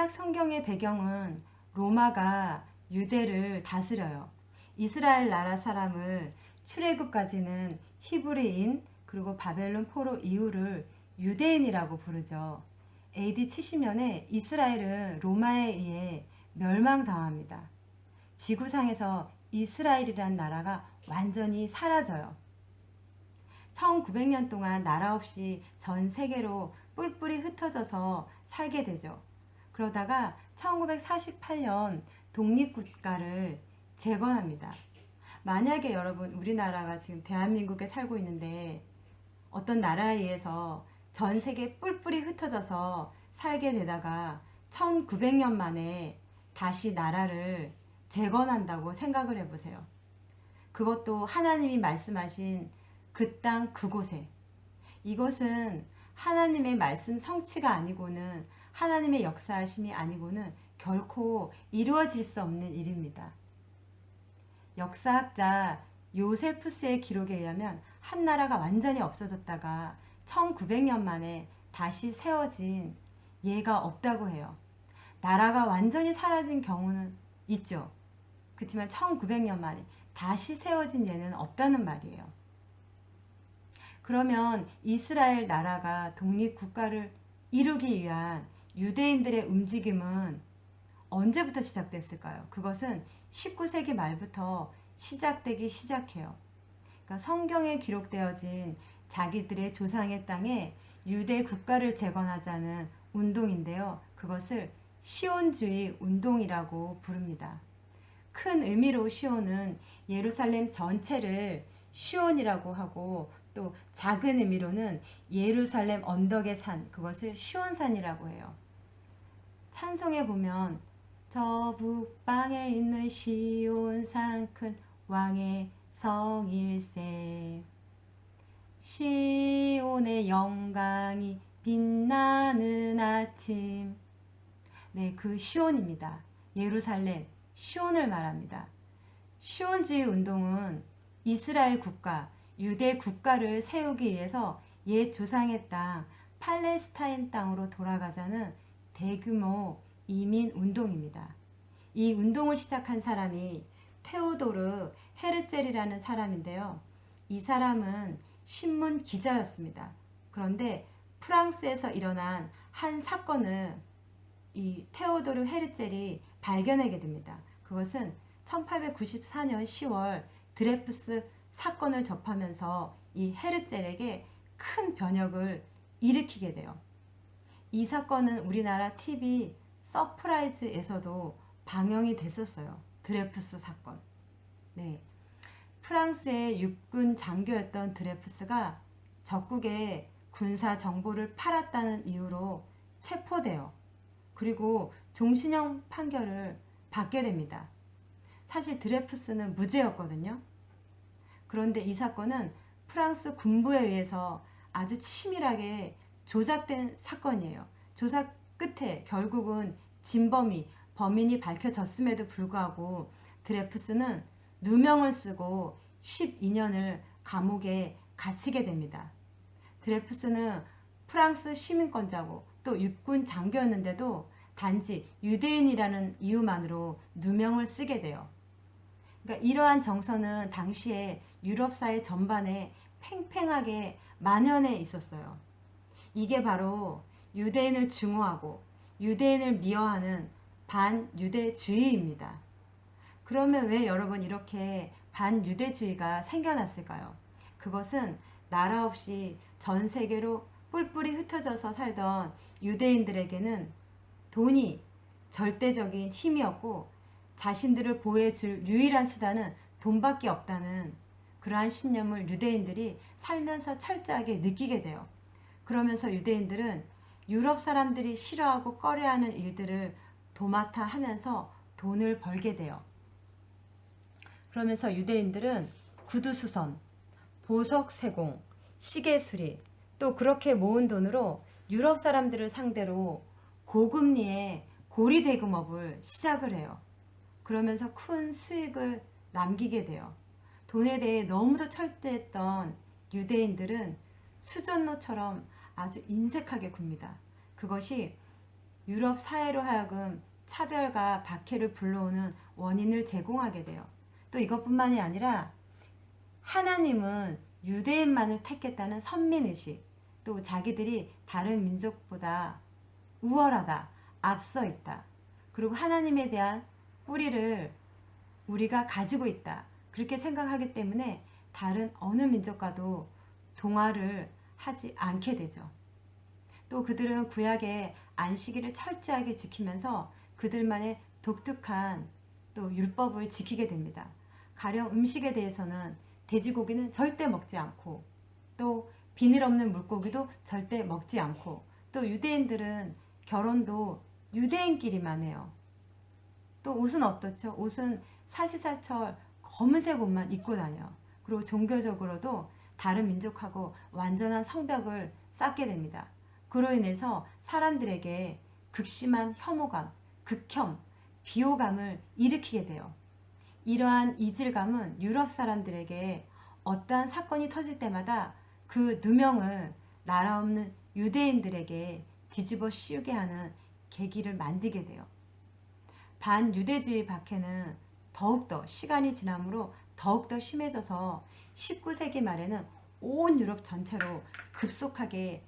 신약 성경의 배경은 로마가 유대를 다스려요. 이스라엘 나라 사람을 출애굽까지는 히브리인 그리고 바벨론 포로 이후를 유대인이라고 부르죠. AD 70년에 이스라엘은 로마에 의해 멸망당합니다. 지구상에서 이스라엘이란 나라가 완전히 사라져요. 1900년 동안 나라 없이 전 세계로 뿔뿔이 흩어져서 살게 되죠. 그러다가 1948년 독립국가를 재건합니다. 만약에 여러분 우리나라가 지금 대한민국에 살고 있는데 어떤 나라에 의해서 전 세계 뿔뿔이 흩어져서 살게 되다가 1900년 만에 다시 나라를 재건한다고 생각을 해보세요. 그것도 하나님이 말씀하신 그 땅 그곳에 이것은 하나님의 말씀 성취가 아니고는 하나님의 역사하심이 아니고는 결코 이루어질 수 없는 일입니다. 역사학자 요세푸스의 기록에 의하면 한 나라가 완전히 없어졌다가 1900년 만에 다시 세워진 예가 없다고 해요. 나라가 완전히 사라진 경우는 있죠. 그렇지만 1900년 만에 다시 세워진 예는 없다는 말이에요. 그러면 이스라엘 나라가 독립국가를 이루기 위한 유대인들의 움직임은 언제부터 시작됐을까요? 그것은 19세기 말부터 시작되기 시작해요. 그러니까 성경에 기록되어진 자기들의 조상의 땅에 유대 국가를 재건하자는 운동인데요. 그것을 시온주의 운동이라고 부릅니다. 큰 의미로 시온은 예루살렘 전체를 시온이라고 하고 또 작은 의미로는 예루살렘 언덕의 산 그것을 시온산이라고 해요. 찬송에 보면 저 북방에 있는 시온산 큰 왕의 성일세 시온의 영광이 빛나는 아침 네, 그 시온입니다. 예루살렘 시온을 말합니다. 시온주의 운동은 이스라엘 국가, 유대 국가를 세우기 위해서 옛 조상의 땅, 팔레스타인 땅으로 돌아가자는 대규모 이민 운동입니다. 이 운동을 시작한 사람이 테오도르 헤르젤이라는 사람인데요. 이 사람은 신문 기자였습니다. 그런데 프랑스에서 일어난 한 사건을 이 테오도르 헤르젤이 발견하게 됩니다. 그것은 1894년 10월 드레프스 사건을 접하면서 이 헤르젤에게 큰 변혁을 일으키게 돼요. 이 사건은 우리나라 TV 서프라이즈에서도 방영이 됐었어요. 드레프스 사건. 네. 프랑스의 육군 장교였던 드레프스가 적국의 군사 정보를 팔았다는 이유로 체포돼요. 그리고 종신형 판결을 받게 됩니다. 사실 드레프스는 무죄였거든요. 그런데 이 사건은 프랑스 군부에 의해서 아주 치밀하게 조작된 사건이에요. 조사 끝에 결국은 진범이 범인이 밝혀졌음에도 불구하고 드레프스는 누명을 쓰고 12년을 감옥에 갇히게 됩니다. 드레프스는 프랑스 시민권자고 또 육군 장교였는데도 단지 유대인이라는 이유만으로 누명을 쓰게 돼요. 그러니까 이러한 정서는 당시에 유럽 사회 전반에 팽팽하게 만연해 있었어요. 이게 바로 유대인을 증오하고 유대인을 미워하는 반유대주의입니다. 그러면 왜 여러분 이렇게 반유대주의가 생겨났을까요? 그것은 나라 없이 전 세계로 뿔뿔이 흩어져서 살던 유대인들에게는 돈이 절대적인 힘이었고 자신들을 보호해줄 유일한 수단은 돈밖에 없다는 그러한 신념을 유대인들이 살면서 철저하게 느끼게 돼요. 그러면서 유대인들은 유럽 사람들이 싫어하고 꺼려하는 일들을 도맡아 하면서 돈을 벌게 돼요. 그러면서 유대인들은 구두 수선, 보석 세공, 시계 수리, 또 그렇게 모은 돈으로 유럽 사람들을 상대로 고금리의 고리 대금업을 시작을 해요. 그러면서 큰 수익을 남기게 돼요. 돈에 대해 너무도 철저했던 유대인들은 수전노처럼 아주 인색하게 굽니다. 그것이 유럽 사회로 하여금 차별과 박해를 불러오는 원인을 제공하게 돼요. 또 이것뿐만이 아니라 하나님은 유대인만을 택했다는 선민의식, 또 자기들이 다른 민족보다 우월하다, 앞서 있다. 그리고 하나님에 대한 뿌리를 우리가 가지고 있다. 그렇게 생각하기 때문에 다른 어느 민족과도 동화를 하지 않게 되죠. 또 그들은 구약의 안식일을 철저하게 지키면서 그들만의 독특한 또 율법을 지키게 됩니다. 가령 음식에 대해서는 돼지고기는 절대 먹지 않고 또 비늘 없는 물고기도 절대 먹지 않고 또 유대인들은 결혼도 유대인끼리만 해요. 또 옷은 어떻죠? 옷은 사시사철 검은색 옷만 입고 다녀요. 그리고 종교적으로도 다른 민족하고 완전한 성벽을 쌓게 됩니다. 그로 인해서 사람들에게 극심한 혐오감, 극혐, 비호감을 일으키게 돼요. 이러한 이질감은 유럽 사람들에게 어떠한 사건이 터질 때마다 그 누명을 나라 없는 유대인들에게 뒤집어 씌우게 하는 계기를 만들게 돼요. 반유대주의 박해는 더욱더 시간이 지남으로 더욱더 심해져서 19세기 말에는 온 유럽 전체로 급속하게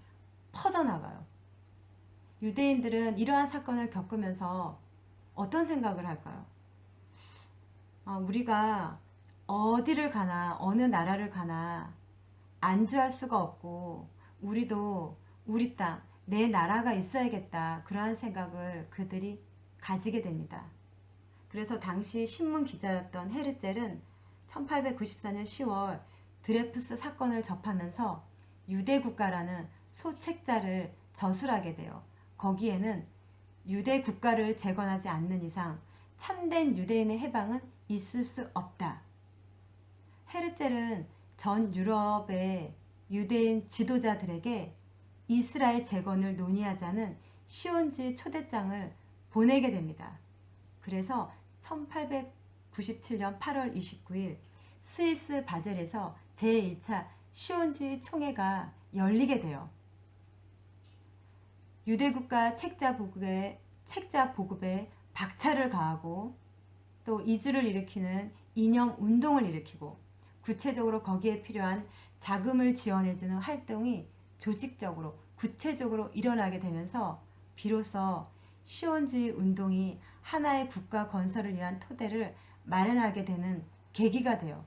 퍼져나가요. 유대인들은 이러한 사건을 겪으면서 어떤 생각을 할까요? 아, 우리가 어디를 가나, 어느 나라를 가나 안주할 수가 없고, 우리도 우리 땅, 내 나라가 있어야겠다. 그러한 생각을 그들이 가지게 됩니다. 그래서 당시 신문 기자였던 헤르젤은 1894년 10월 드레프스 사건을 접하면서 유대 국가라는 소책자를 저술하게 돼요. 거기에는 유대 국가를 재건하지 않는 이상 참된 유대인의 해방은 있을 수 없다. 헤르젤은 전 유럽의 유대인 지도자들에게 이스라엘 재건을 논의하자는 시온주의 초대장을 보내게 됩니다. 그래서 1897년 8월 29일 스위스 바젤에서 제1차 시온주의 총회가 열리게 돼요. 유대국가 책자 보급에, 책자 보급에 박차를 가하고 또 이주를 일으키는 이념 운동을 일으키고 구체적으로 거기에 필요한 자금을 지원해주는 활동이 조직적으로 구체적으로 일어나게 되면서 비로소 시온주의 운동이 하나의 국가 건설을 위한 토대를 마련하게 되는 계기가 돼요.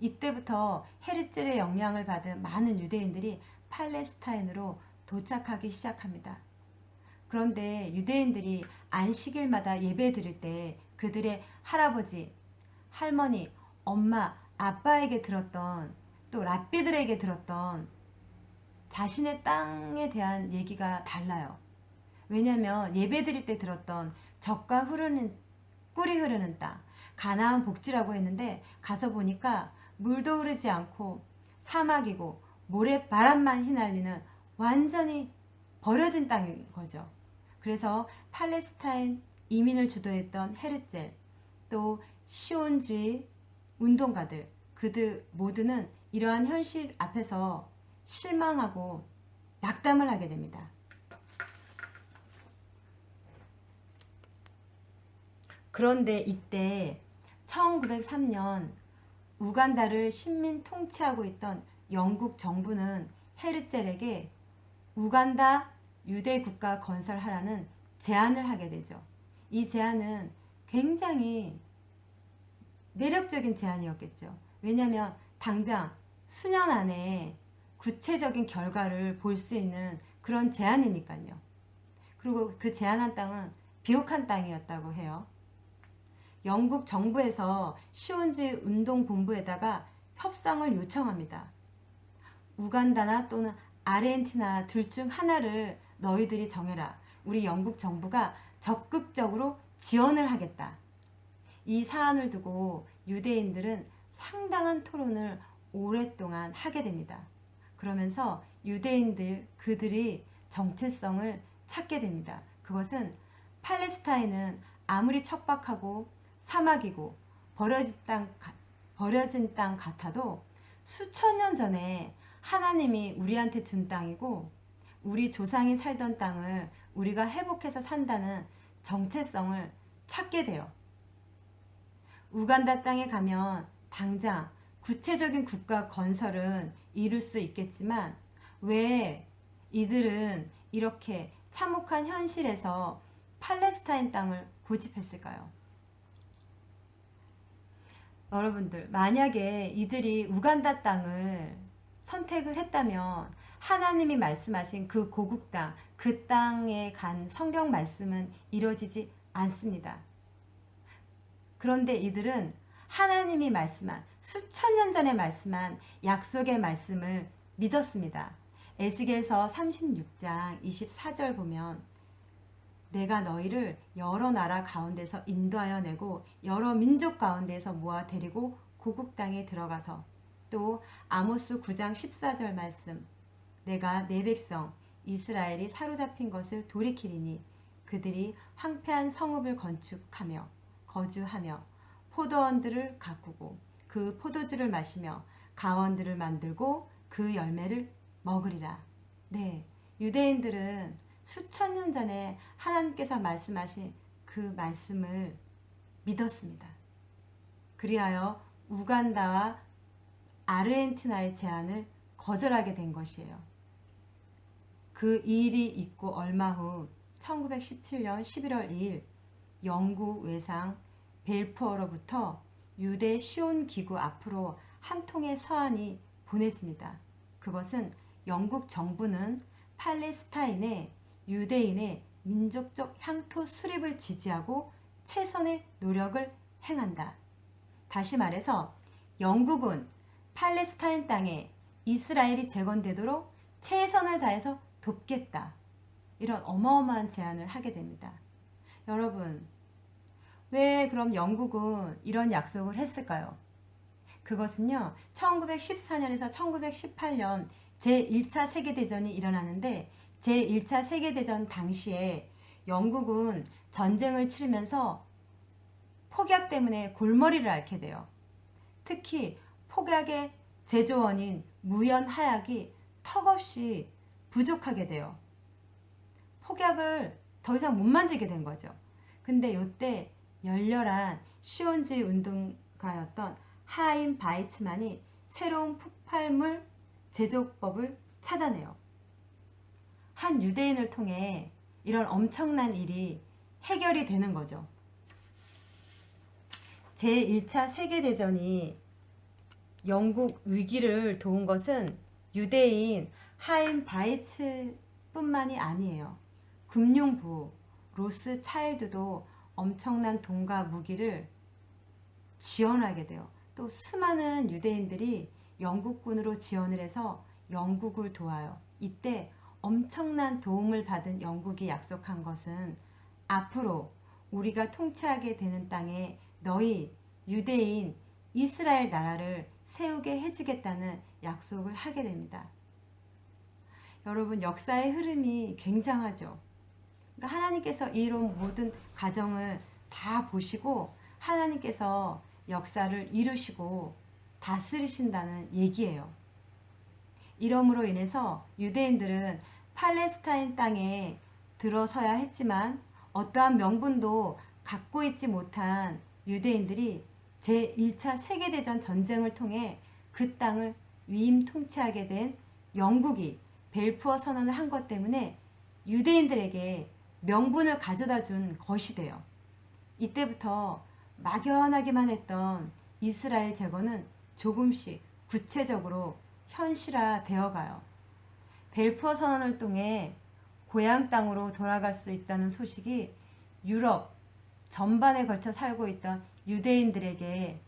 이때부터 헤르젤의 영향을 받은 많은 유대인들이 팔레스타인으로 도착하기 시작합니다. 그런데 유대인들이 안식일마다 예배 드릴 때 그들의 할아버지, 할머니, 엄마, 아빠에게 들었던 또 랍비들에게 들었던 자신의 땅에 대한 얘기가 달라요. 왜냐하면 예배 드릴 때 들었던 적과 흐르는 꿀이 흐르는 땅, 가나안 복지라고 했는데 가서 보니까 물도 흐르지 않고 사막이고 모래 바람만 휘날리는 완전히 버려진 땅인 거죠. 그래서 팔레스타인 이민을 주도했던 헤르젤 또 시온주의 운동가들 그들 모두는 이러한 현실 앞에서 실망하고 낙담을 하게 됩니다. 그런데 이때 1903년 우간다를 식민 통치하고 있던 영국 정부는 헤르젤에게 우간다 유대 국가 건설하라는 제안을 하게 되죠. 이 제안은 굉장히 매력적인 제안이었겠죠. 왜냐하면 당장 수년 안에 구체적인 결과를 볼 수 있는 그런 제안이니까요. 그리고 그 제안한 땅은 비옥한 땅이었다고 해요. 영국 정부에서 시온주의 운동 본부에다가 협상을 요청합니다. 우간다나 또는 아르헨티나 둘 중 하나를 너희들이 정해라. 우리 영국 정부가 적극적으로 지원을 하겠다. 이 사안을 두고 유대인들은 상당한 토론을 오랫동안 하게 됩니다. 그러면서 유대인들 그들이 정체성을 찾게 됩니다. 그것은 팔레스타인은 아무리 척박하고 사막이고 버려진 땅, 버려진 땅 같아도 수천 년 전에 하나님이 우리한테 준 땅이고 우리 조상이 살던 땅을 우리가 회복해서 산다는 정체성을 찾게 돼요. 우간다 땅에 가면 당장 구체적인 국가 건설은 이룰 수 있겠지만 왜 이들은 이렇게 참혹한 현실에서 팔레스타인 땅을 고집했을까요? 여러분들, 만약에 이들이 우간다 땅을 선택을 했다면 하나님이 말씀하신 그 고국 땅, 그 땅에 간 성경 말씀은 이루어지지 않습니다. 그런데 이들은 하나님이 말씀한 수천 년 전에 말씀한 약속의 말씀을 믿었습니다. 에스겔서 36장 24절 보면 내가 너희를 여러 나라 가운데서 인도하여 내고 여러 민족 가운데서 모아 데리고 고국 땅에 들어가서 또 아모스 9장 14절 말씀 내가 내 백성 이스라엘이 사로잡힌 것을 돌이키리니 그들이 황폐한 성읍을 건축하며 거주하며 포도원들을 가꾸고 그 포도주를 마시며 가원들을 만들고 그 열매를 먹으리라. 네, 유대인들은 수천 년 전에 하나님께서 말씀하신 그 말씀을 믿었습니다. 그리하여 우간다와 아르헨티나의 제안을 거절하게 된 것이에요. 그 일이 있고 얼마 후 1917년 11월 2일 영국 외상 벨푸어로부터 유대 시온 기구 앞으로 한 통의 서한이 보내집니다. 그것은 영국 정부는 팔레스타인의 유대인의 민족적 향토 수립을 지지하고 최선의 노력을 행한다. 다시 말해서 영국은 팔레스타인 땅에 이스라엘이 재건되도록 최선을 다해서 돕겠다. 이런 어마어마한 제안을 하게 됩니다. 여러분, 왜 그럼 영국은 이런 약속을 했을까요? 그것은요, 1914년에서 1918년 제1차 세계대전이 일어나는데, 제1차 세계대전 당시에 영국은 전쟁을 치르면서 폭약 때문에 골머리를 앓게 돼요. 특히 폭약의 제조원인 무연 하약이 턱없이 부족하게 돼요. 폭약을 더 이상 못 만들게 된 거죠. 근데 이때 열렬한 시온주의 운동가였던 하임 바이츠만이 새로운 폭발물 제조법을 찾아내요. 한 유대인을 통해 이런 엄청난 일이 해결이 되는 거죠. 제1차 세계대전이 영국 위기를 도운 것은 유대인 하임 바이츠 뿐만이 아니에요. 금융부 로스 차일드도 엄청난 돈과 무기를 지원하게 돼요. 또 수많은 유대인들이 영국군으로 지원을 해서 영국을 도와요. 이때 엄청난 도움을 받은 영국이 약속한 것은 앞으로 우리가 통치하게 되는 땅에 너희 유대인 이스라엘 나라를 세우게 해주겠다는 약속을 하게 됩니다. 여러분, 역사의 흐름이 굉장하죠. 그러니까 하나님께서 이런 모든 가정을 다 보시고 하나님께서 역사를 이루시고 다스리신다는 얘기예요. 이러므로 인해서 유대인들은 팔레스타인 땅에 들어서야 했지만 어떠한 명분도 갖고 있지 못한 유대인들이 제1차 세계대전 전쟁을 통해 그 땅을 위임 통치하게 된 영국이 벨푸어 선언을 한 것 때문에 유대인들에게 명분을 가져다 준 것이 돼요. 이때부터 막연하기만 했던 이스라엘 제거는 조금씩 구체적으로 현실화 되어 가요. 벨푸어 선언을 통해 고향 땅으로 돌아갈 수 있다는 소식이 유럽 전반에 걸쳐 살고 있던 유대인들에게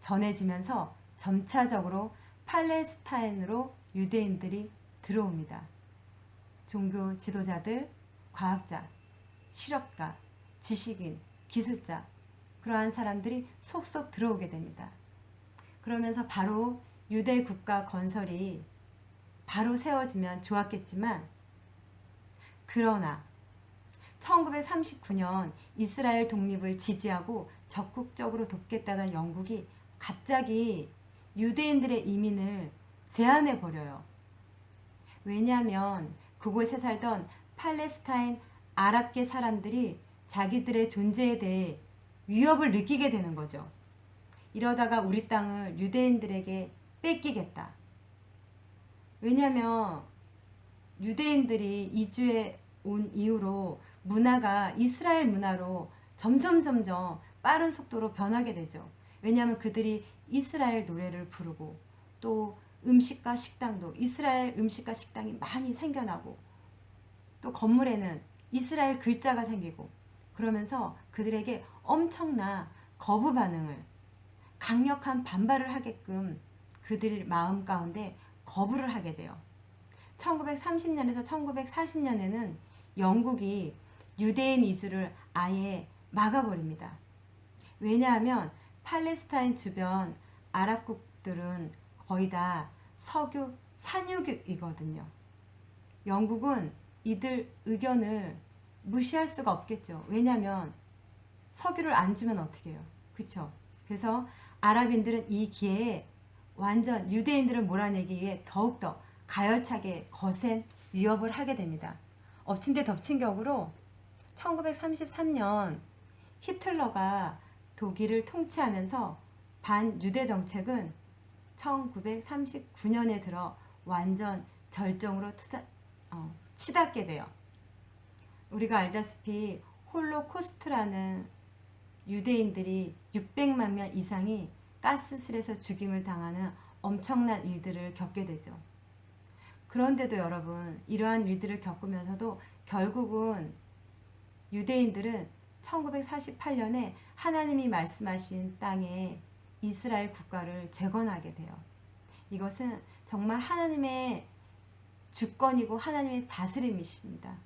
전해지면서 점차적으로 팔레스타인으로 유대인들이 들어옵니다. 종교 지도자들, 과학자, 실업가, 지식인, 기술자, 그러한 사람들이 속속 들어오게 됩니다. 그러면서 바로 유대 국가 건설이 바로 세워지면 좋았겠지만, 그러나 1939년 이스라엘 독립을 지지하고 적극적으로 돕겠다던 영국이 갑자기 유대인들의 이민을 제한해 버려요. 왜냐하면 그곳에 살던 팔레스타인 아랍계 사람들이 자기들의 존재에 대해 위협을 느끼게 되는 거죠. 이러다가 우리 땅을 유대인들에게 뺏기겠다. 왜냐하면 유대인들이 이주해 온 이후로 문화가 이스라엘 문화로 점점 점점 빠른 속도로 변하게 되죠. 왜냐하면 그들이 이스라엘 노래를 부르고 또 음식과 식당도 이스라엘 음식과 식당이 많이 생겨나고 또 건물에는 이스라엘 글자가 생기고 그러면서 그들에게 엄청난 거부 반응을 강력한 반발을 하게끔 그들 마음 가운데 거부를 하게 돼요. 1930년에서 1940년에는 영국이 유대인 이주를 아예 막아버립니다. 왜냐하면 팔레스타인 주변 아랍국들은 거의 다 석유 산유국이거든요. 영국은 이들 의견을 무시할 수가 없겠죠. 왜냐하면 석유를 안 주면 어떻게 해요? 그쵸? 그래서 아랍인들은 이 기회에 완전 유대인들을 몰아내기 위해 더욱더 가열차게 거센 위협을 하게 됩니다. 엎친 데 덮친 격으로 1933년 히틀러가 독일을 통치하면서 반유대 정책은 1939년에 들어 완전 절정으로 트다, 어, 치닫게 돼요. 우리가 알다시피 홀로코스트라는 유대인들이 600만 명 이상이 가스실에서 죽임을 당하는 엄청난 일들을 겪게 되죠. 그런데도 여러분, 이러한 일들을 겪으면서도 결국은 유대인들은 1948년에 하나님이 말씀하신 땅에 이스라엘 국가를 재건하게 돼요. 이것은 정말 하나님의 주권이고 하나님의 다스림이십니다.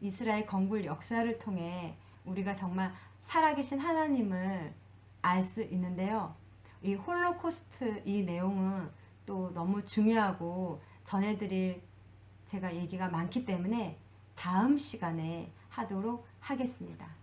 이스라엘 건국 역사를 통해 우리가 정말 살아계신 하나님을 알 수 있는데요. 이 홀로코스트 이 내용은 또 너무 중요하고 전해드릴 제가 얘기가 많기 때문에 다음 시간에 하도록 하겠습니다.